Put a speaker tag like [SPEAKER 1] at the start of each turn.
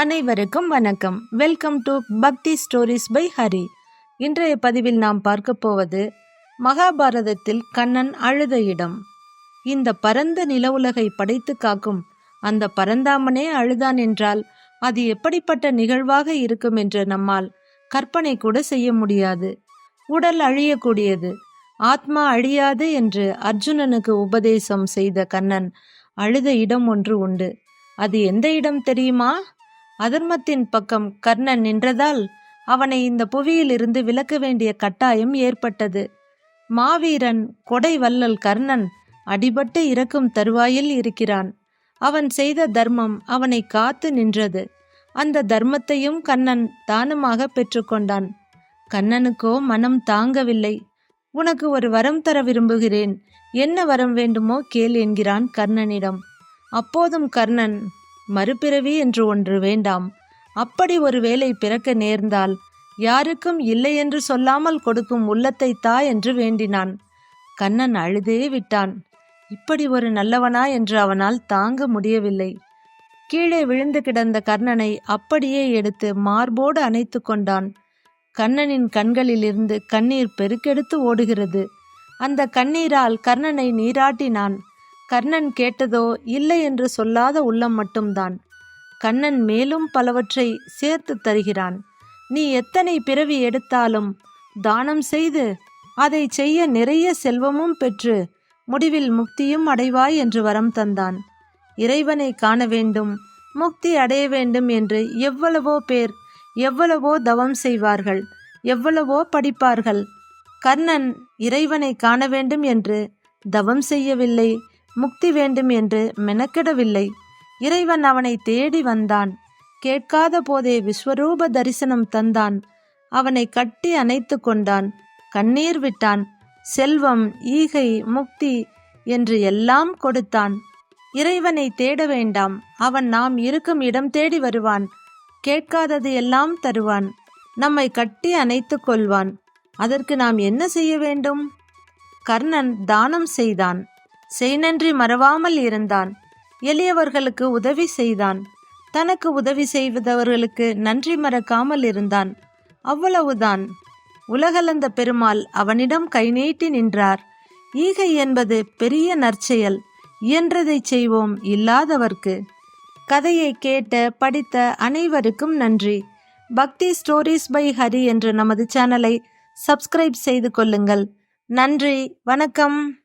[SPEAKER 1] அனைவருக்கும் வணக்கம். Welcome to Bhakti stories by Hari இன்றைய பதிவில் நாம் பார்க்க போவது மகாபாரதத்தில் கண்ணன் அழுத இடம். இந்த பரந்த நிலவுலகை படைத்து காக்கும் அந்த பரந்தாமனே அழுதான் என்றால் அது எப்படிப்பட்ட நிகழ்வாக இருக்கும் என்று நம்மால் கற்பனை கூட செய்ய முடியாது. உடல் அழியக்கூடியது. ஆத்மா அழியாது என்று அர்ஜுனனுக்கு உபதேசம் செய்த கண்ணன் அழுத இடம் ஒன்று உண்டு. அது எந்த இடம் தெரியுமா? அதர்மத்தின் பக்கம் கர்ணன் நின்றதால் அவனை இந்த புவியிலிருந்து விலக்க வேண்டிய கட்டாயம் ஏற்பட்டது. மாவீரன் கொடை வல்லல் கர்ணன் அடிபட்டு இறக்கும் தருவாயில் இருக்கிறான். அவன் செய்த தர்மம் அவனை காத்து நின்றது. அந்த தர்மத்தையும் கண்ணன் தானமாக பெற்றுக்கொண்டான். கண்ணனுக்கோ மனம் தாங்கவில்லை. உனக்கு ஒரு வரம் தர விரும்புகிறேன். என்ன வரம் வேண்டுமோ கேள் என்கிறான் கர்ணனிடம். அப்போதும் கர்ணன் மறுபிறவி என்று ஒன்று வேண்டாம். அப்படி ஒரு வேலை பிறக்க நேர்ந்தால் யாருக்கும் இல்லை என்று சொல்லாமல் கொடுக்கும் உள்ளத்தை தா என்று வேண்டினான். கண்ணன் அழுதே விட்டான். இப்படி ஒரு நல்லவனா என்று அவனால் தாங்க முடியவில்லை. கீழே விழுந்து கிடந்த கர்ணனை அப்படியே எடுத்து மார்போடு அணைத்து கொண்டான். கண்ணனின் கண்களிலிருந்து கண்ணீர் பெருக்கெடுத்து ஓடுகிறது. அந்த கண்ணீரால் கர்ணனை நீராட்டினான். கர்ணன் கேட்டதோ இல்லை என்று சொல்லாத உள்ளம் மட்டும்தான். கண்ணன் மேலும் பலவற்றை சேர்த்து தருகிறான். நீ எத்தனை பிறவி எடுத்தாலும் தானம் செய்து அதை செய்ய நிறைய செல்வமும் பெற்று முடிவில் முக்தியும் அடைவாய் என்று வரம் தந்தான். இறைவனை காண வேண்டும் முக்தி அடைய வேண்டும் என்று எவ்வளவோ பேர் எவ்வளவோ தவம் செய்வார்கள் எவ்வளவோ படிப்பார்கள். கர்ணன் இறைவனை காண வேண்டும் என்று தவம் செய்யவில்லை முக்தி வேண்டும் என்று மெனக்கெடவில்லை. இறைவன் அவனை தேடி வந்தான். கேட்காத போதே விஸ்வரூப தரிசனம் தந்தான். அவனை கட்டி அணைத்து கொண்டான். கண்ணீர் விட்டான். செல்வம் ஈகை முக்தி என்று எல்லாம் கொடுத்தான். இறைவனை தேட வேண்டாம். அவன் நாம் இருக்கும் இடம் தேடி வருவான். கேட்காதது எல்லாம் தருவான். நம்மை கட்டி அணைத்து கொள்வான். அதற்கு நாம் என்ன செய்ய வேண்டும்? கர்ணன் தானம் செய்தான். செய்நன்றி மறவாமல் இருந்தான். எளியவர்களுக்கு உதவி செய்தான். தனக்கு உதவி செய்வதவர்களுக்கு நன்றி மறக்காமல் இருந்தான். அவ்வளவுதான். உலகளந்த பெருமாள் அவனிடம் கை நீட்டி நின்றார். ஈகை என்பது பெரிய நற்செயல். இயன்றதை செய்வோம் இல்லாதவர்க்கு. கதையை கேட்ட படித்த அனைவருக்கும் நன்றி. பக்தி ஸ்டோரிஸ் பை ஹரி என்ற நமது சேனலை சப்ஸ்கிரைப் செய்து கொள்ளுங்கள். நன்றி. வணக்கம்.